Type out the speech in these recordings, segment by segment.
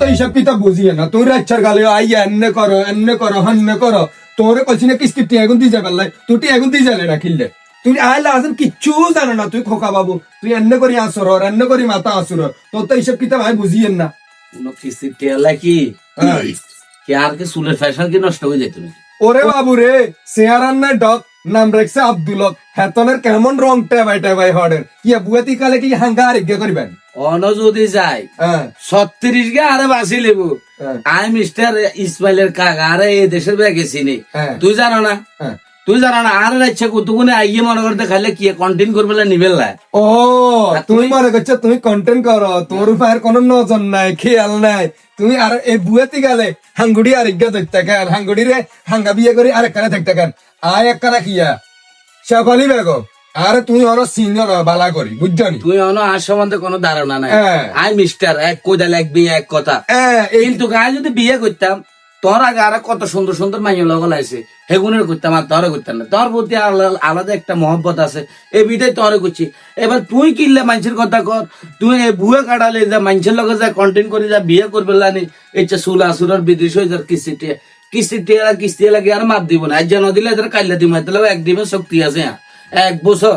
তো এইসব কিতাব বুঝিয়ে না? তুই রাচ্ছার গালে আই এনে করো এনে করো হান্নে করো। তোরে কইছি না কিস্তি টি এখন দিয়ে যাবে তুই টি এখন দিয়ে যাবে না কিনলে তুই আইলে আসেন কিচ্ছু জানো না। তুই খোকা বাবু। তুই এনে করি আসর এনে করি মাথা আসর তোর তো কিতাব আমি বুঝিয়ে না। কোনো কিস্তি কি? হ্যাঁ। কি আর কি চুলের ফ্যাশন কি নষ্ট হয়ে যেত নাকি? ওরে বাবু রে চেয়ারান্নার ডক নাম রেখছে আব্দুলক হেতনের কেমন রং টেবাই টেবাই হডের কি বুয়াতি কালে কি হাঙ্গা আরেগ্য করিবেন? অন যদি যায় হ্যাঁ। ছত্রিশ গে আরে বাঁচি লেবু। হ্যাঁ। আই মিস্টার ইসমাইলের কাকা আরে এই দেশের ব্যাগে চিনি। হ্যাঁ। তুই জানো না? তুই জানা না আর ইচ্ছা কুতুকুনে আইয়ে মনে করতে খাইলে কি কন্টিনিউ করবে না নিবেল না ও তুমি মনে করছ তুমি কন্টেন্ট করো তোমার উপর কোনো নজর নাই খেয়াল নাই তুমি আর এই বুয়াতি গেলে হাঙ্গুড়ি আর ইজ্ঞা দেখতে কেন হাঙ্গুড়ি রে হাঙ্গা বিয়ে করে আর একখানে দেখতে কেন আয় একখানা কিয়া শেফালি বেগম আর তুমি অন সিনিয়র বালা করি বুঝছ নি তুই অন আর সম্বন্ধে কোনো ধারণা নাই। আই মিস্টার এক কোদাল এক বিয়ে এক কথা কিন্তু গায়ে যদি বিয়ে করতাম তোর আগে আর কত সুন্দর সুন্দর মাইয় লগল আছে হেগুনের করতাম আর তোরে করতাম না। তোর প্রতি আলাদা একটা মহব্বত আছে। এই বিটাই তোরে করছি। এবার তুই কিনলে মানুষের কথা কর? তুই এই বুয়ে কাটালে যা মানুষের লগে যা কন্টেন্ট করে যা বিয়ে করবে লানি এইটা সুল আসুরের বিদেশ হয়ে যার কিস্তি টিয়া। কিস্তি লাগে আর মাপ দিব না? আজ যেন দিলে এদের কাইলা দিব তাহলে এক ডিমের শক্তি আছে হ্যাঁ। এক বছর।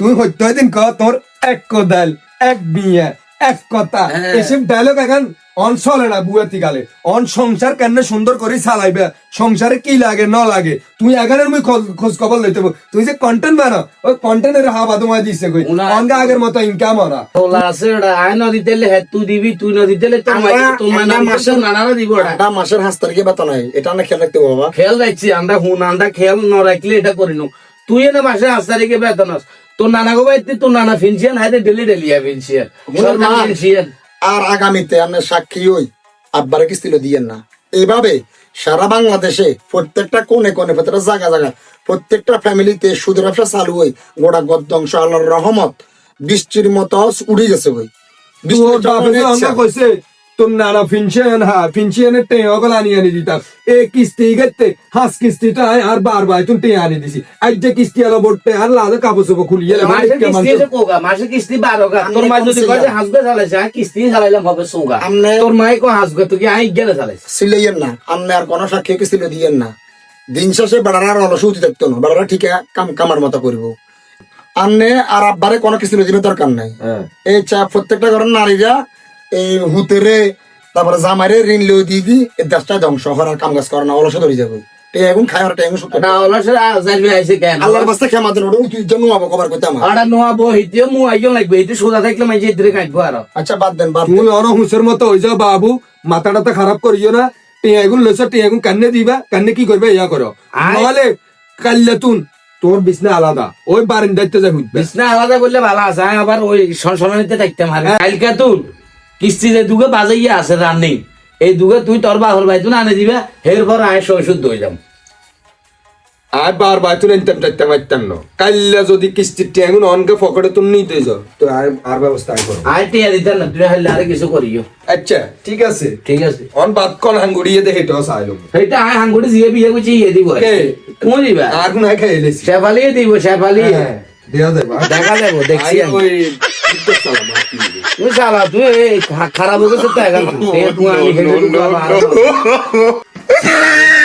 তুই হইতে দিন ক তোর এক কোদাল এক বিয়ে এক কথা। এসব ডায়লগ এখন অন চলে না বুয়াতি গালে। অন সংসার কেন সুন্দর করে চালাইবে? সংসারে কি লাগে ন লাগে? তুই এখানের মুই খোঁজ খোঁজ খবর লইতে। তুই যে কন্টেন্ট বানো ওই কন্টেন্টের হাবা তোমায় দিচ্ছে কই? অনগা আগের মতো ইনকাম ওরা তোলা আছে ওটা। আয় নদী তেলে হ্যাঁ তুই দিবি তুই নদী তেলে তোর আমরা- মাই- তোর আমরা মাসে মাসে- নানারা দিব ওটা। এটা মাসের হাঁস তারিখে বেতন হয়। এটা না খেয়াল রাখতে বাবা। খেয়াল রাখছি আমরা হুন আমরা খেয়াল ন রাখলে এটা করি নো। তুই এনে মাসে আট তারিখে বেতন আস। তোর নানা গো বাইতে তোর নানা ফিনছিয়ান হাইতে ডেলি ডেলি সরকার মা। ফিনছিয়ান আর আগামীতে আমরা সাক্ষী হই। আব্বার কিস্তি দিয়েন না। এভাবে সারা বাংলাদেশে প্রত্যেকটা কোণে কোণে প্রত্যেকটা জায়গা জায়গা প্রত্যেকটা ফ্যামিলিতে সুদের ব্যবসা চালু হই। গোড়া গদ্দংশ আল্লাহর রহমত বৃষ্টির মতো উড়ে গেছে ভাই। তোর নানা ফিনশন হা ফিনশনের টে অগল আনি আনি দিতাম। এ কিস্তি গেতে হাস কিস্তিটা আর বার বার তুই টে আনি দিছি। আজ যে কিস্তি আলো বটে আর লাদে কাপড় চোপড় খুলিয়ে মাসে কিস্তি এসে কোগা? মাসে কিস্তি বারো গা। তোর মা যদি কয় যে হাসবে চালাইছে হ্যাঁ কিস্তি চালাইলাম হবে সোগা আমনে- তোর মাই কো হাসবে তুই কি আই গেলে চালাইছে সিলাইয়েন না। আপনি আর কোনো সাক্ষী কিস্তি দিয়েন না। দিন শেষে বেড়ারা আর অলসুতি থাকতো না। বেড়ারা ঠিক কাম কামার মতো করব। আমনে আর আব্বারে কোনো কিস্তি দিনের দরকার নাই। এই চা প্রত্যেকটা ঘরের নারীরা এই হুতেরে তারপরে জামাইরে ঋণ লিও দিয়ে দি এই দেশটা ধ্বংস করার কাম কাজ করে না অলস ধরে যাবে। তে এখন খাই আর টেঙ্গু সুতো এটা অলসের আজারবি আইছে কেন? আল্লাহর বাস্তে খেয়ে মাদের ওটা তুই জন্য আবো কবার করতে আমার। আড়া নোয়া বো হিতিও মু আইও লাগবে হিতে সোজা থাকলে মাইজে ইতরে কাটবো আর। আচ্ছা বাদ দেন বাদ তুমি অন হুঁসের মতো হয়ে যাও বাবু। মাথাটা তো খারাপ করিও না। টিয়াগুন লইছ টিয়াগুন কান্নে দিবা। কান্নে কি করবে ইয়া করো। নহলে কাল্লে তুন তোর বিছনা আলাদা। ওই বারিন্দাইতে যা হুইবে বিছনা আলাদা করলে ভালো আছে আবার ওই সনসনানিতে থাকতাম আর কালকে তুই কিস্তি যে দুগে বাজাইয়া আছে রানিং এই দুগে তুই তোর বাহর ভাই তুই আনে দিবে হের পর আয় সৈশুদ্ধ হয়ে যাম। আর বার বার তুই নিতাম টাইতাম পারতাম না। কাল্লা যদি কিস্তির টিয়াগুন অনকে ফকড়ে তুমি নিতে যাও। তো আর আর ব্যবস্থা করো। আয় টিয়া দিতে না তুই হাইলে আরে কিছু করিও। আচ্ছা ঠিক আছে। ঠিক আছে। অন বাদ কোন হাঙ্গুড়িয়ে দে হেটো সাইলো সেইটা আয় হাঙ্গুটি জিয়ে বিয়ে করছি ইয়ে দিব। কে? তুমি দিবা? আর কোন খাই এলেছি শেফালি দিব শেফালি। হ্যাঁ। দেয়া দেখা যাব দেখছি ওই শালা তুই খারাপ হয়ে গেছে তো এখন